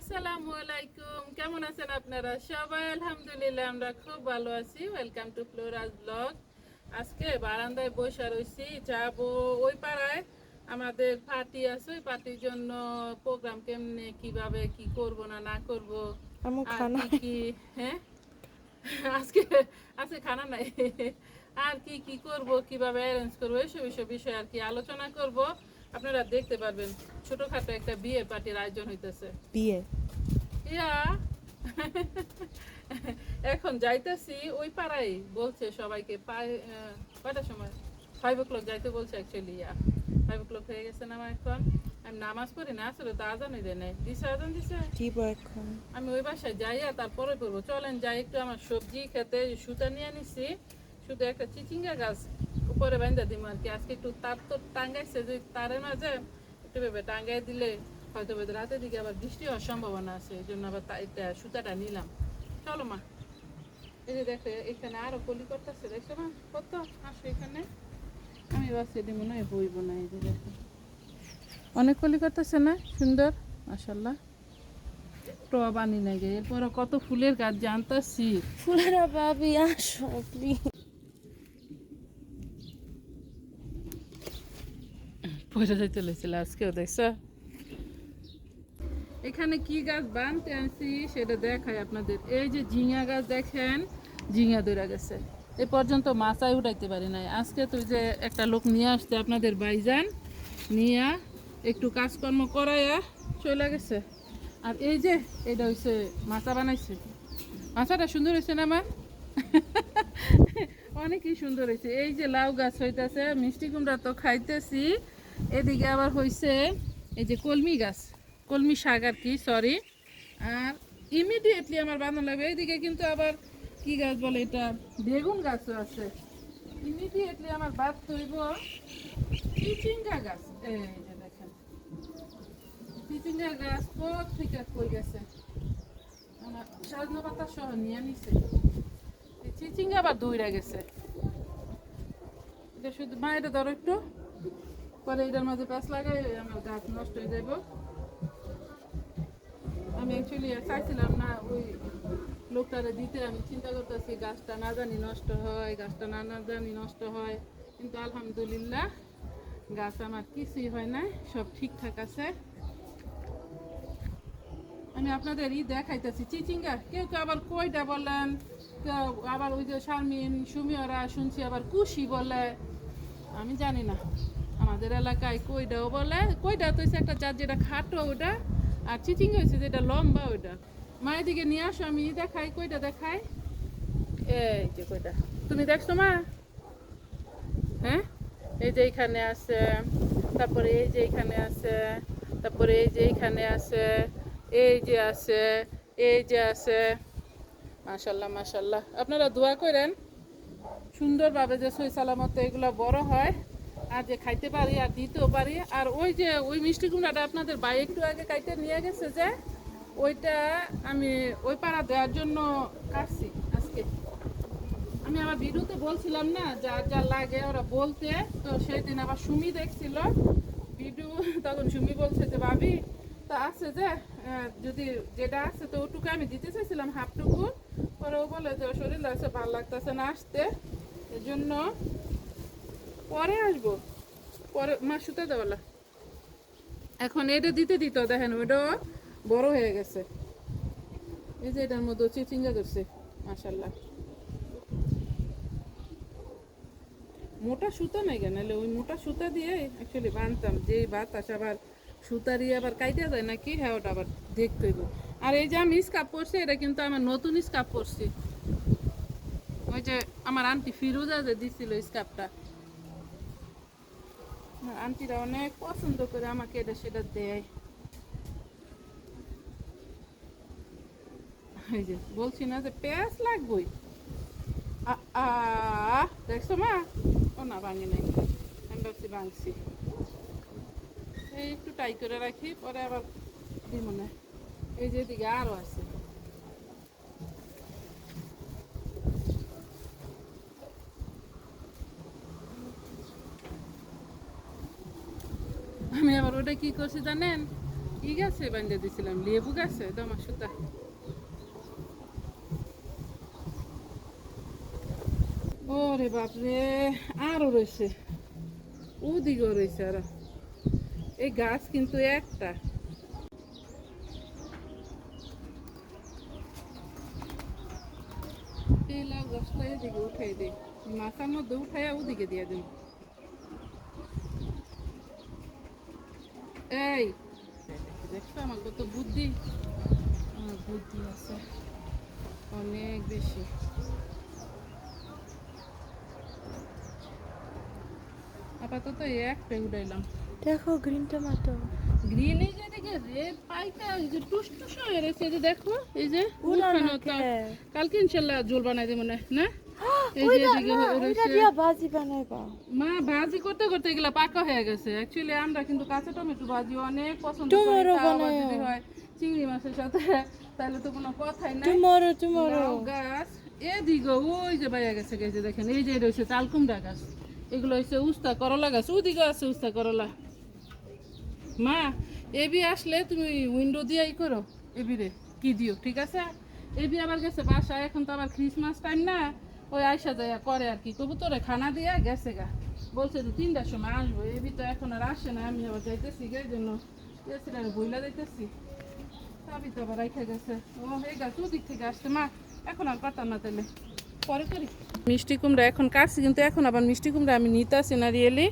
আসসালামু আলাইকুম। কেমন আছেন আপনারা? সবাই আলহামদুলিল্লাহ আমরা খুব ভালো আছি। ওয়েলকাম টু ফ্লোরাজ ব্লগ আজকে বারান্দায় বসে রয়েছি যাব ওই পাড়ায়। আমাদের পার্টি আছে ওই পার্টির জন্য প্রোগ্রাম কেমনে কীভাবে কি করব না না করব আর কি হ্যাঁ? আজকে আজকে খানা নাই। আর কি কি করব কীভাবে অ্যারেঞ্জ করব এইসব এইসব বিষয়ে আর কি আলোচনা করব। আপনারা দেখতে পারবেন ছোটখাটো একটা বিয়ে পার্টির আয়োজন হইতেছে। বিয়ে? ইয়া! এখন যাইতেছি ওই পাড়ায় বলছে সবাইকে কয়টার সময়? ফাইভ ও ক্লক যাইতে বলছে actually yeah. Five o'clock হয়ে গেছে না আমার এখন। আমি নামাজ পড়ি না আসলে তো আজান দেয় নাই। দিছে আজান দিছে। এখন। আমি ওই বাসায় যাইয়া তারপরে করব চলেন যাই একটু আমার সবজি খেতে সুতা নিয়ে নিছি শুধু একটা চিচিঙ্গা গাছ উপরে বান্ধা দিব আর কি। আজকে একটু তার তো টাঙ্গাইছে, যে তারের মাঝে একটু ভেবে টাঙ্গাই দিলে হয়তো রাতের দিকে আবার বৃষ্টি হওয়ার সম্ভাবনা আছে এই জন্য আবার এটা সুতাটা নিলাম। চলো মা। এই যে দেখো, এখানে আরও কলি করতেছে, দেখছ মা? কত? আসো এখানে। আমি ভাবছি এটি মনে হয় বইব না, এই যে দেখো। অনেক কলি করতেছে না? সুন্দর? মাসাল্লাহ টব আনি নাই গে। এরপরে কত ফুলের গাছ জানতাছি ফুলেরা বাবি আসো প্লিজ আজকেও, দেখছ? এখানে কি গাছ বানতে আনছি সেটা দেখাই আপনাদের। এই যে ঝিঙা গাছ দেখেন, ঝিঙা ধরে গেছে। এ পর্যন্ত মাছাই উঠাইতে পারি নাই। আজকে তো যে একটা লোক নিয়ে আসতে আপনাদের বাইজান নিয়ে একটু কাজকর্ম করাইয়া চলে গেছে। আর এই যে, এটা হচ্ছে মাছা বানাইছে। মাছাটা সুন্দর হয়েছে না আমার অনেকই সুন্দর হয়েছে এই যে লাউ গাছ হইতেছে, মিষ্টি কুমড়া তো খাইতেছি। এদিকে আবার হইছে এই যে কলমি গাছ, কলমি শাক আর কি সরি আর ইমিডিয়েটলি আমার বানানো লাগবে এইদিকে কিন্তু আবার কি গাছ বলে এটা? বেগুন গাছও আছে। ইমিডিয়েটলি আমার বাদ তৈব চিচিঙ্গা গাছ। এই চিচিঙ্গা গাছ কোথ থেকে কই গেছে? আমার সাজনা পাতা সহ নিয়ে নিছে। চিচিঙ্গা আবার দৌড়া গেছে। এটা শুধু, মা, এটা ধরো একটু। পরে এটার মাঝে প্যাঁচ লাগাই আমার গাছ নষ্ট হয়ে যাব আমি অ্যাকচুয়ালি চাইছিলাম না ওই লোকটারে দিতে, আমি চিন্তা করতেছি গাছটা না জানি নষ্ট হয়, গাছটা না না জানি নষ্ট হয়। কিন্তু আলহামদুলিল্লাহ গাছ আমার কিছুই হয় না সব ঠিকঠাক আছে। আমি আপনাদের ই দেখাইতেছি। চিচিঙ্গা, কেউ কেউ আবার কইটা বলেন, কেউ আবার ওই যে শারমিন, সুমিয়রা শুনছি আবার কুশি বলে। আমি জানি না। আমাদের এলাকায় কইটাও বলে কইটা তো একটা জাত যেটা খাটো ওটা আর চিচিং হয়েছে যেটা লম্বা ওটা মায়ের দিকে নিয়ে আসো, আমি দেখাই কইটা দেখাই। এই যে কইটা তুমি দেখছ মা? হ্যাঁ? এই যে এইখানে আছে, তারপরে এই যে এইখানে আছে, তারপরে এই যে এইখানে আছে, এই যে আছে, এই যে আছে। মাশাল্লাহ মাশাল্লাহ। আপনারা দোয়া করেন। সুন্দরভাবে যে সই সালামত এগুলো বড় হয়, আর যে খাইতে পারি আর দিতেও পারি। আর ওই যে ওই মিষ্টি কুমড়াটা আপনাদের বাই একটু আগে খাইতে নিয়ে গেছে যে, ওইটা আমি ওই পাড়া দেওয়ার জন্য কাটছি আজকে। আমি আমার ভিডিওতে বলছিলাম না যা যা লাগে ওরা বলতে। তো সেই দিন আবার সুমি দেখছিল, ভিডিও, তখন সুমি বলছে যে, ভাবি, তা আছে যে যদি যেটা আছে তো ওটুকু আমি দিতে চাইছিলাম হাফটুকু। পরে ও বলে যে, শরীর লাগছে, ভালো লাগতেছে না আসতে। এই জন্য পরে আসব। পরে মা সুতা দেওয়ালা এখন এটা দিতে দিত দেখেন ওটাও বড় হয়ে গেছে। এই যে এটার মধ্যে চিচিঙ্গা ধরছে মাসাল্লাহ মোটা সুতা নাই কেন? ওই মোটা সুতা দিয়ে অ্যাকচুয়ালি বানতাম। যে বাতাস আবার সুতা দিয়ে আবার কাইটা যায় নাকি হ্যাঁ ওটা আবার দেখতে আর এই যে আমি স্কাপ পরছি, এটা কিন্তু আমার নতুন স্কাপ পরছি। ওই যে আমার আন্টি ফিরোজা যে দিছিল আমার আন্টিরা অনেক পছন্দ করে আমাকে এটা সেটা দেয়। বলছি না যে পেঁয়াজ লাগবই। দেখছ মা? ও না, ভাঙি নাই। আমি ভাঙছি। এই একটু টাই করে রাখি, পরে আবার দিব না। এই যে এদিকে আরও আছে। ওটা কি করছি জানেন? কি গাছে বান্ধে দিছিলাম, লেবু গাছে দমা সুতা ওরে বাপরে, আরও রয়েছে। ওদিকেও রয়েছে আরও। এই গাছ কিন্তু একটা। এই লাউ গাছটা এদিকে উঠাই দিই। মাথার মধ্যে উঠাইয়া ওদিকে দিয়ে দিন এই। দেখছ আমার কত বুদ্ধি। আমার বুদ্ধি আছে। অনেক বেশি। আপাতত একটা উঠাইলাম। দেখো গ্রিন টমেটো গ্রিন এই যে দেখে পাইকা এই যে টুসটুস হয়ে রয়েছে এই যে দেখো এই যে উড়ানো? কালকে ইনশাল্লাহ জোল বানাই দেবো না না? এই যে ওইটা এদিকে না, হয়ে ওইটা রয়েছে। দিয়া ভাজি বানাইবা। মা ভাজি করতে করতে এগুলা পাকা হয়ে গেছে। অ্যাকচুয়ালি আমরা কিন্তু কাঁচা টমেটো ভাজি অনেক পছন্দ করি। টমেটো তাও আবার বানায়। যদি হয় চিংড়ি মাছের সাথে তাহলে তো কোনো কথাই নাই। Tomorrow tomorrow. গাছ এদিকে ওই যে বাইয়া গেছে গেছে দেখেন এই যে রয়েছে তালকুমড়া গাছ। এগুলো হচ্ছে উস্তা করলা গাছ। ওদিকে আছে উস্তা করলা। মা এবি আসলে তুমি উইন্ডো দিয়ে ই করো এবিরে কি দিও ঠিক আছে? এবি আবার গেছে বাসায় এখন তো আবার ক্রিসমাস টাইম না। ওই আয়সা যায় করে আর কি। কবুতরে খানা দিয়া গেছে গা। বলছে যে তিনটার সময় আসব। এবি তো এখন আর আসে না। আমি আবার যাইতেছি গে জন্য গেছিলাম বইলা যাইতেছি। চাবি তো আবার রাইখা গেছে। ও, এই গাছ ওদিক থেকে আসছে। মা, এখন আর পাতাম না তাহলে পরে করি। মিষ্টি কুমড়া এখন কাটছি, কিন্তু এখন আবার মিষ্টি কুমড়া আমি নিতে আসি না রিয়েলি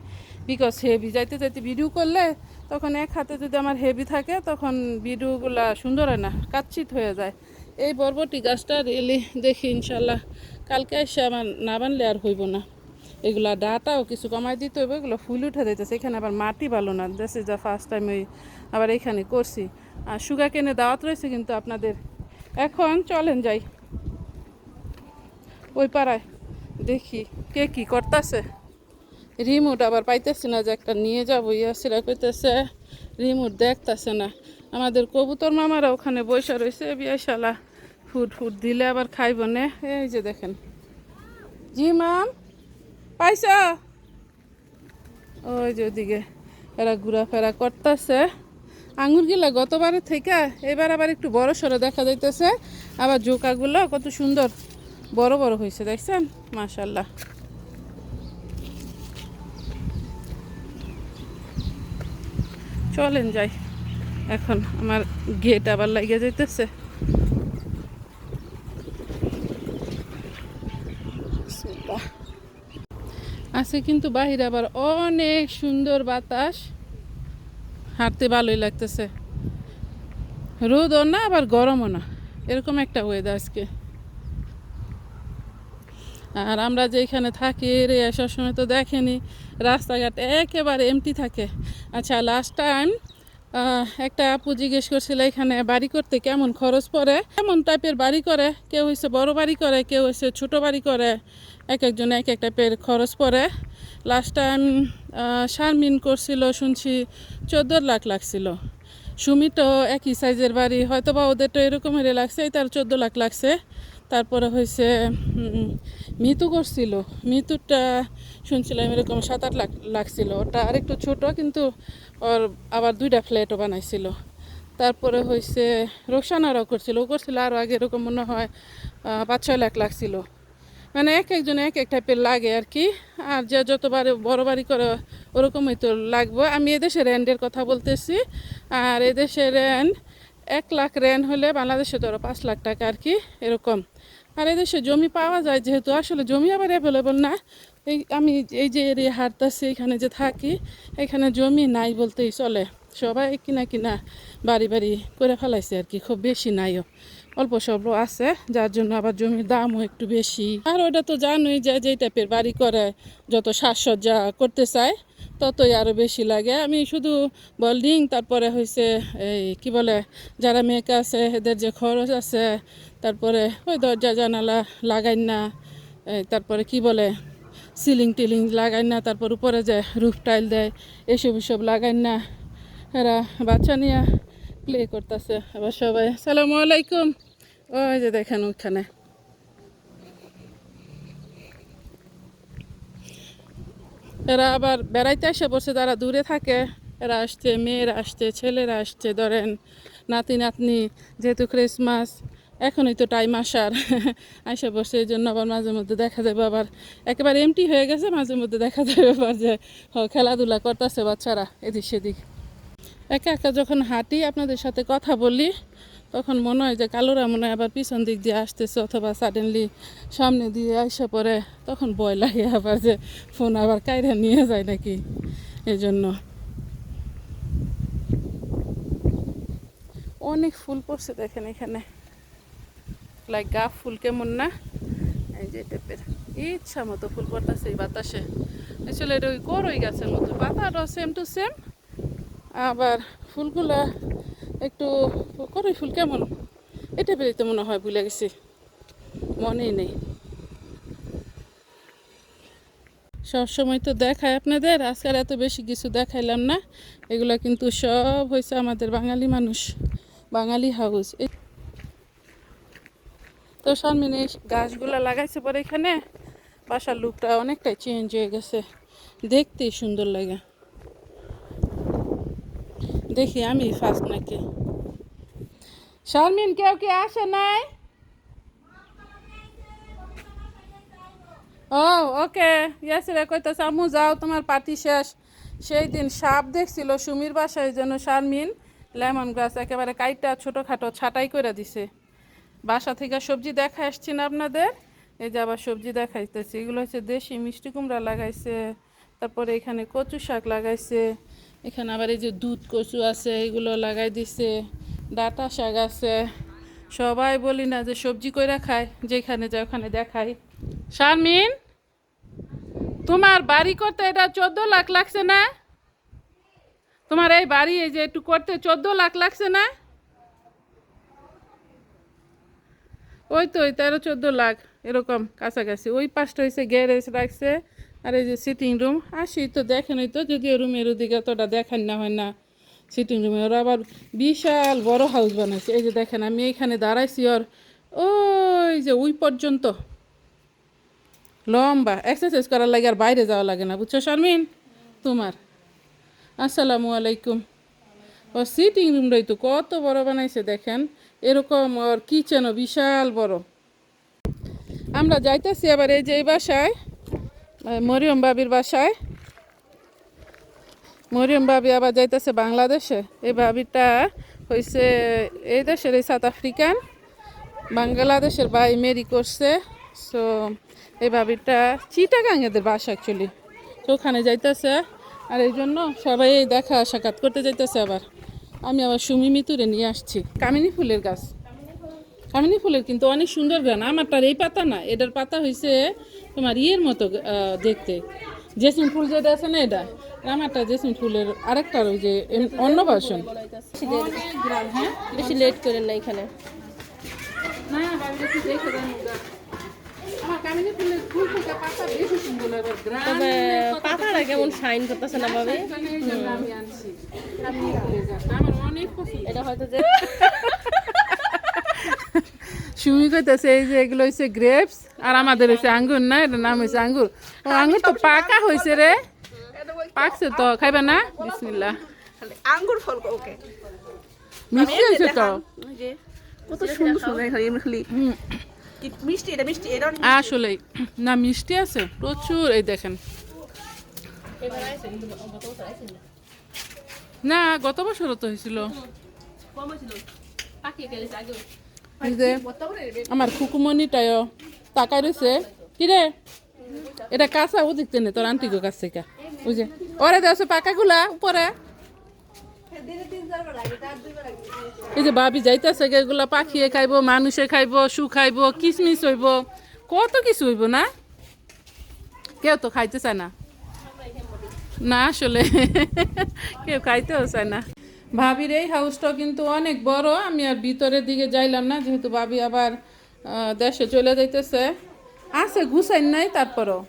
বিকজ হেভি যাইতে যাইতে ভিডিও করলে তখন এক হাতে যদি আমার হেভি থাকে, তখন ভিডিওগুলা সুন্দর হয় না। কাচ্ছিত হয়ে যায়। এই বরবটি গাছটা রিয়েলি দেখি ইনশাল্লাহ কালকে এসে আমার না বানলে আর হইব না। এগুলা ডাটাও কিছু কমাই দিতে হইব, এগুলো ফুল উঠে দিতেছে এখানে আবার মাটি ভালো না। দিস দ্য ফার্স্ট টাইম ওই আবার এখানে করছি। আর সুগা কেনে দাওয়াত রয়েছে কিন্তু আপনাদের। এখন চলেন যাই। ওই পাড়ায় দেখি কে কি করতেছে। রিমোট আবার পাইতেছে না যে একটা নিয়ে যাব। ইয়াসিরা কইতেছে, রিমোট দেখতেছে না। আমাদের কবুতর মামারা ওখানে বসে রয়েছে বিয়াশালা। ফুড ফুড দিলে আবার খাইব নে? এই যে দেখেন। জি, মাম। পাইছ? ওই যে ওদিকে এরা ঘোরাফেরা করতেছে। আঙুর গিলা গতবারের থেকে এবার আবার একটু বড় সড়ো দেখা যাইতেছে। আবার জোকাগুলো কত সুন্দর বড় বড় হয়েছে দেখছেন? মাশাল্লাহ চলেন যাই। এখন আমার গেট আবার লাগিয়ে যাইতেছে। বিসমিল্লাহ। আছে কিন্তু বাহিরে আবার অনেক সুন্দর বাতাস। হাঁটতে ভালোই লাগতেছে। রোদও না, আবার গরমও না। এরকম একটা ওয়েদার আজকে। আর আমরা যেখানে থাকি রে সবসময় তো দেখেনি, রাস্তাঘাট একেবারে এমটি থাকে। আচ্ছা লাস্ট টাইম একটা আপু জিজ্ঞেস করছিল এখানে বাড়ি করতে কেমন খরচ পড়ে? কেমন টাইপের বাড়ি করে? কেউ হচ্ছে বড় বাড়ি করে, কেউ হচ্ছে ছোট বাড়ি করে। এক একজন এক একটা টাইপের খরচ পড়ে। লাস্ট টাইম শারমিন করছিল, শুনছি চোদ্দ লাখ লাগছিল। সুমিতও একই সাইজের বাড়ি হয়তো বা ওদের তো এরকমেরই লাগছে, এই তার চোদ্দ লাখ লাগছে। তারপরে হয়েছে মিতু করছিল। মিতুরটা শুনছিলাম এরকম সাত আট লাখ লাগছিল। ওটা আরেকটু ছোট, কিন্তু ওর আবার দুইটা ফ্ল্যাটও বানাইছিল। তারপরে হয়েছে রোকসানারাও করছিল। ও করছিল আরও আগে এরকম মনে হয় পাঁচ ছয় লাখ লাগছিল। মানে এক একজন এক এক টাইপের লাগে আর কি। আর যে যতবার বড় বাড়ি করে ওরকমই তো লাগবে। আমি এদেশে র্যান্ডের কথা বলতেছি। আর এদেশে র্যান্ড এক লাখ র্যান্ড হলে বাংলাদেশে ধরো পাঁচ লাখ টাকা আর কি, এরকম। আর এদেশে জমি পাওয়া যায় যেহেতু, আসলে জমি আবার অ্যাভেলেবল না। এই আমি এই যে এরিয়া হাঁটতেছি, এখানে যে থাকি, এখানে জমি নাই বলতেই চলে। সবাই কিনা কিনা বাড়ি বাড়ি করে ফেলাইছে আর কি, খুব বেশি নাইও। অল্প স্বল্প আছে, যার জন্য আবার জমির দামও একটু বেশি। আর ওটা তো জানোই যে যেই টাইপের বাড়ি করে, যত সাজসজ্জা করতে চায়, ততই আরও বেশি লাগে। আমি শুধু বল্ডিং তারপরে হয়েছে এই কি বলে, যারা মেয়েকে আছে, এদের যে খরচ আছে, তারপরে ওই দরজা জানালা লাগাই না তারপরে কি বলে সিলিং টিলিং লাগাই না, তারপর উপরে যে রুফ টাইল দেয়, এসব এসব লাগাই না। এরা বাচ্চা নিয়ে প্লে করতেছে। আবার সবাই, সালামু আলাইকুম। ওই যে দেখেন ওখানে এরা আবার বেড়াইতে এসে বসে যারা দূরে থাকে, এরা আসছে, মেয়েরা আসছে, ছেলেরা আসছে, ধরেন নাতি, নাতনি, যেহেতু ক্রিসমাস এখনই তো টাইম আসার। আইসা বসে এই জন্য আবার মাঝে মধ্যে দেখা যাবে, আবার একেবারে এমটি হয়ে গেছে, মাঝে মধ্যে দেখা যাবে আবার যে খেলাধুলা করতেছে বাচ্চারা, এদিক সেদিক। একা একা যখন হাঁটি, আপনাদের সাথে কথা বলি তখন মনে হয় যে কালোরা মনে হয় আবার পিছন দিক দিয়ে আসতেছে অথবা সাডেনলি সামনে দিয়ে আসে পরে তখন ভয় লাগে আবার যে ফোন আবার কায়রা নিয়ে যায় নাকি এই জন্য অনেক ফুল পড়ছে দেখেন এখানে। লাইক গাফ ফুল কেমন না? এই যে টাইপের ইচ্ছা মতো ফুল পড়তেছে এই বাতাসে। আসলে এটা ওই করই গাছের মতো। পাতাটাও সেম টু সেম আবার ফুলগুলা একটু করই ফুল কেমন? এটা বেরিতে মনে হয় ভুলে গেছি। মনেই নেই। সবসময় তো দেখায় আপনাদের, আজকাল এত বেশি কিছু দেখাইলাম না। এগুলা কিন্তু সব হয়েছে আমাদের বাঙালি মানুষ, বাঙালি হাউস। তো সামনে গাছগুলা লাগাইছে পরে এখানে। বাসার লুকটা অনেকটাই চেঞ্জ হয়ে গেছে। দেখতেই সুন্দর লাগে। দেখি, আমি ফার্স্ট নাকি? শারমিন, কেউ কি আসে নাই? ও, ওকে। ইয়াসিরা কইতেছে, আম্মু, যাও, তোমার পার্টি শেষ। সেই দিন সাপ দেখছিল সুমির বাসায় যেন শারমিন লেমন গাছ একেবারে কাইটা ছোটোখাটো ছাটাই করে দিছে। বাসা থেকে সবজি দেখা আসছি না আপনাদের? এই যে আবার সবজি দেখাইতেছি। এগুলো হচ্ছে দেশি মিষ্টি কুমড়া লাগাইছে, তারপরে এখানে কচু শাক লাগাইছে। এখানে আবার এই যে দুধ, কচু আছে, এগুলো লাগাই দিছে, ডাটা শাক আছে। সবাই বলি না যে সবজি কইরা খায়, যেখানে যায় ওখানে দেখাই। শারমিন, তোমার বাড়ি করতে এটা চোদ্দ লাখ লাগছে না? তোমার এই বাড়ি এই যে একটু করতে চোদ্দ লাখ লাগছে না? ওই তো ওই তেরো চোদ্দ লাখ, এরকম কাছাকাছি। ওই পাশটা হয়েছে গ্যারেজ রাখছে আর এই যে সিটিং রুম আসি তো দেখেনই তো, যদিও রুমের ওদিকে অতটা দেখান না, হয় না। সিটিং রুমে ওরা আবার বিশাল বড় হাউস বানাইছে। এই যে দেখেন, আমি এইখানে দাঁড়াইছি ওর ওই যে ওই পর্যন্ত। লম্বা। এক্সারসাইজ করার লাগে আর বাইরে যাওয়া লাগে না, বুঝছ শারমিন? তোমার। আসসালামু আলাইকুম। ও সিটিং রুমটাই তো কত বড় বানাইছে, দেখেন। এরকম ওর কিচেনও বিশাল বড়। আমরা যাইতেছি আবার এই যে এই বাসায়। মরিয়ম বাবির বাসায়। মরিয়ম বাবি আবার যাইতেছে বাংলাদেশে। এই বাবিটা হয়েছে এই দেশের, এই সাউথ আফ্রিকান। বাংলাদেশের বাই মেরি করছে। সো এই বাবিটা চিটাগাং এদের বাসা অ্যাকচুয়ালি তো ওখানে যাইতেছে। আর এই জন্য সবাই দেখা সাক্ষাৎ করতে যাইতেছে আবার। আমি আবার সুমি মিতুরে নিয়ে আসছি। কামিনী ফুলের গাছ। কামিনী ফুলের কিন্তু অনেক সুন্দর গান। আমারটার এই পাতা না এটার পাতা হয়েছে তোমার ইয়ের মতো দেখতে। জেসমিন ফুল যেটা আছে না এটা? আমারটা জেসমিন ফুলের আরেকটা ওই যে অন্য হ্যাঁ বেশি লেট করেন না এখানে। তবে পাতাটা কেমন শাইন করতেছে না ভাবে পছন্দ। এটা হয়তো যে সুমি কইতেছে এই যে এগুলো হচ্ছে গ্রেপস আর আমাদের হচ্ছে আঙ্গুর না এটার নাম হচ্ছে আঙ্গুর। ও আঙ্গুর তো পাকা হয়েছে রে। পাকছে তো খাইবা না? বিসমিল্লাহ। আঙ্গুর ফল ওকে। মিষ্টি হয়েছে তো? কত সুন্দর সুন্দর এমনি খালি মিষ্টি এটা মিষ্টি এটা অনেক আসলেই। না মিষ্টি আছে প্রচুর এই দেখেন। না গত বছরও তো হয়েছিল। এই যে আমার খুকুমনিটাও তাকাই রয়েছে কিরে এটা কাঁচা ও দেখতে নেই তোর আন্টিগো কাছ থেকে ওই যে ওরে দেওয়া পাকাগুলা উপরে এই যে ভাবি যাইতেছে এগুলা পাখিয়ে খাইবো মানুষে খাইব শু খাইবো কিসমিস হইব কত কিছু হইব না কেউ তো খাইতে চায় না না আসলে কেউ খাইতেও চায় না ভাবির এই হাউসটাও কিন্তু অনেক বড়। আমি আর ভিতরের দিকে যাইলাম না, যেহেতু ভাবি আবার দেশে চলে যাইতেছে। আছে ঘুষাই নাই তারপরও।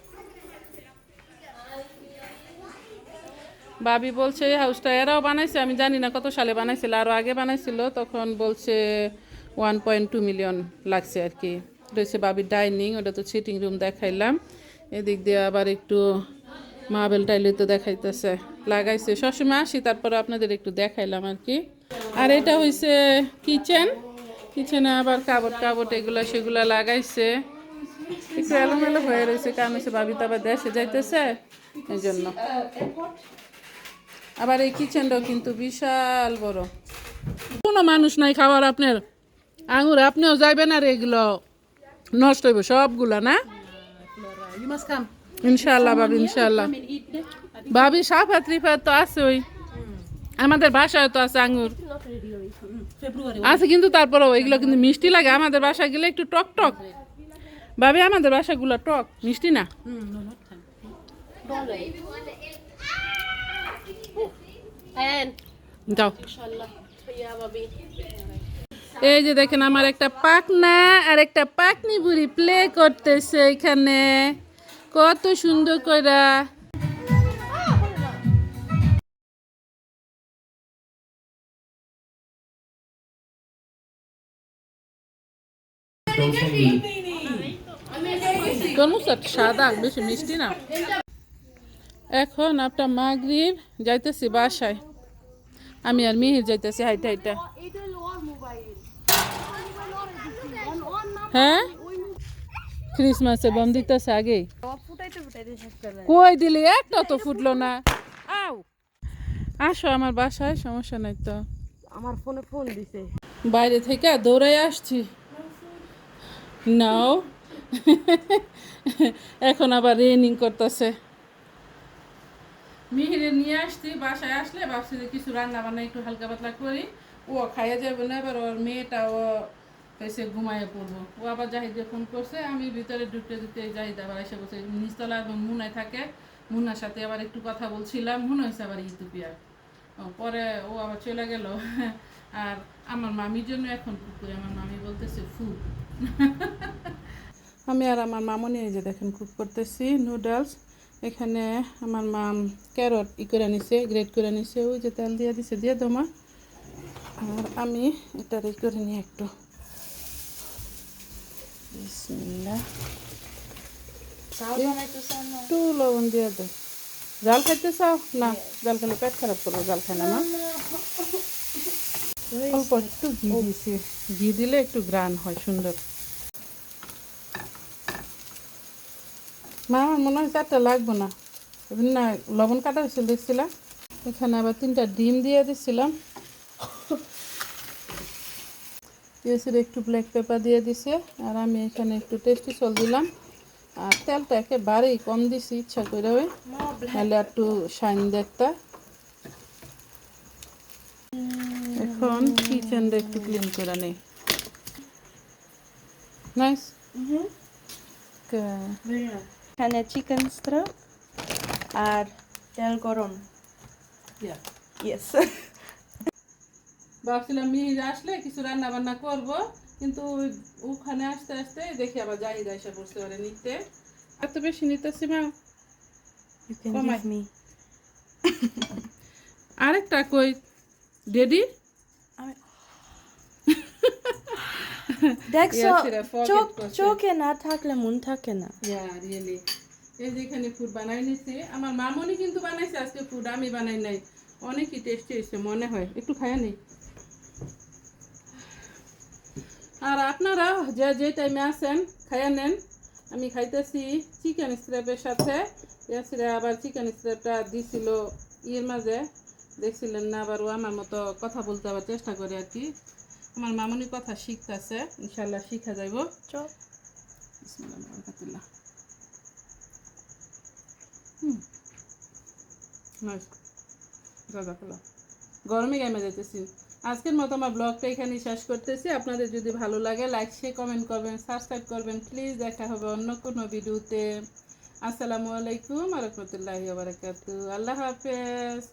ভাবি বলছে, এই হাউসটা এরাও বানাইছে, আমি জানি না কত সালে বানাইছিল আরও আগে বানাইছিল। তখন বলছে ওয়ান পয়েন্ট টু মিলিয়ন লাগছে আর কি। রয়েছে বাবির ডাইনিং ওটা তো সিটিং রুম দেখাইলাম। এদিক দিয়ে আবার একটু মার্বেল টাইলে তো দেখাইতেছে। লাগাইছে। সবসময় আসি তারপরে আপনাদের একটু দেখাইলাম আর কি। আর এটা হইছে কিচেন। কিচেনে আবার কাবট কাবট এগুলো সেগুলো লাগাইছে। একটু এলোমেলো হয়ে রয়েছে কারণ হচ্ছে ভাবি তো আবার দেশে যাইতেছে এই জন্য আবার এই কিচেনটাও কিন্তু বিশাল বড়। কোনো মানুষ নাই খাওয়ার আপনার আঙুর আপনিও যাইবেন আর এগুলো নষ্ট হইব সবগুলা না. ইনশাল্লাহ ভাবি ইনশাল্লাহ ভাবি সাফাত রিফাত তো আছে ওই আমাদের বাসায় তো আছে আঙুর আছে কিন্তু তারপরেও এগুলো কিন্তু মিষ্টি লাগে। আমাদের বাসায় গেলে একটু টক টক। ভাবি, আমাদের বাসাগুলো টক, মিষ্টি না? এই যে দেখেন, আমার একটা পাকনা আর একটা পাকনি বুড়ি প্লে করতেছে এখানে। কত সুন্দর কইরা। তরমুজটা সাদা বেশি মিষ্টি না। এখন আপনার মাগরিব যাইতেছি বাসায়। আমি আর মিহির যাইতেছি হাইটা হাইটা। হ্যাঁ? ক্রিসমাসে বম দিতেছে আগেই। কই দিলি? একটা তো ফুটলো না। আও আসো আমার বাসায় সমস্যা নাই তো। আমার ফোনে ফোন দিছে। বাইরে থেকে দৌড়াই আসছি। নাও এখন আবার রেনিং করতেছে। মিহিরে নিয়ে আসছি বাসায় আসলে ভাবছি যে কিছু রান্না বান্না একটু হালকা পাতলা করি। ও খাইয়ে যাবে না এবার ওর মেয়েটা ও এসে ঘুমাইয়ে পড়ব। ও আবার জাহিদে ফোন করছে আমি ভিতরে ঢুকতে ঢুকতে জাহিদ আবার এসে বসে নিচতলা এবং মুনায় থাকে। মুনার সাথে আবার একটু কথা বলছিলাম মনে হয়েছে আবার ও, পরে ও আবার চলে গেল। আর আমার মামির জন্য এখন কুকুর আমার মামি বলতেছে ফুড আমি আর আমার মামনি এই যে দেখেন কুক করতেছি নুডলস এখানে আমার মাম ক্যারট ই করে নিছে গ্রেট করে নিছে ওই যে তেল দিয়ে দিছে দিয়ে দমা আর আমি এটা ই করে নিই একটু। একটু লবণ দিয়ে দে জাল খাইতে চাও? না জাল খেলে পেট খারাপ করব জাল খায় না মা। অল্প একটু ঘি দিয়েছি। ঘি দিলে একটু গ্রান হয় সুন্দর। মা আমার মনে হয় চারটা লাগবো না। না লবণ কাটা হয়েছিল দেখছিলাম। এখানে আবার তিনটা ডিম দিয়ে দিচ্ছিলাম দিয়েছিল একটু ব্ল্যাক পেপার দিয়ে দিছে আর আমি এখানে একটু টেস্টি চল দিলাম। আর তেলটা একেবারেই কম দিছি ইচ্ছা করে ওই। নাহলে একটু শাইন দেখতা। এখন কিচেনটা একটু ক্লিন করে নেই। নাইস এখানে চিকেন স্ট্র আর তেল গরম। ইয়েস ভাবছিলাম মিহির আসলে কিছু রান্না বান্না করব কিন্তু ওখানে আসতে আসতে দেখি আবার জাহিদ এসে বসতে পারে নিতে। এত বেশি নিতেছি মা। মি আরেকটা কই? ডেডি? দেখছ চোখ চোখে না থাকলে মন থাকে না ইয়া রিয়েলি এই যে এখানে ফুড বানাই নিছি আমার মামনি কিন্তু বানাইছে আজকে ফুড আমি বানাই নাই। অনেকই টেস্টি হয়েছে মনে হয়। একটু খায়া নেই। আর আপনারা যে যে টাইমে আছেন খায়া নেন। আমি খাইতেছি চিকেন স্ক্র্যাপের সাথে। ইয়াসিরা আবার চিকেন স্ক্র্যাপটা দিছিল ইয়ের মাঝে। দেখছিলেন না আবার ও আমার মতো কথা বলতে আবার চেষ্টা করে আর কি। আমার মামনি কথা শিখতেছে ইনশাল্লাহ শিখা যাইব। জাজাকাল্লাহ। গরমে গেমে যেতেছি আজকের মতো আমার ব্লগটা এখানে শেষ করতেছি। আপনাদের যদি ভালো লাগে লাইক শেয়ার কমেন্ট করবেন সাবস্ক্রাইব করবেন। প্লিজ দেখা হবে অন্য কোনো ভিডিওতে। আসসালামু আলাইকুম রহমতুল্লাহি বারাকাতু আল্লাহ হাফেজ।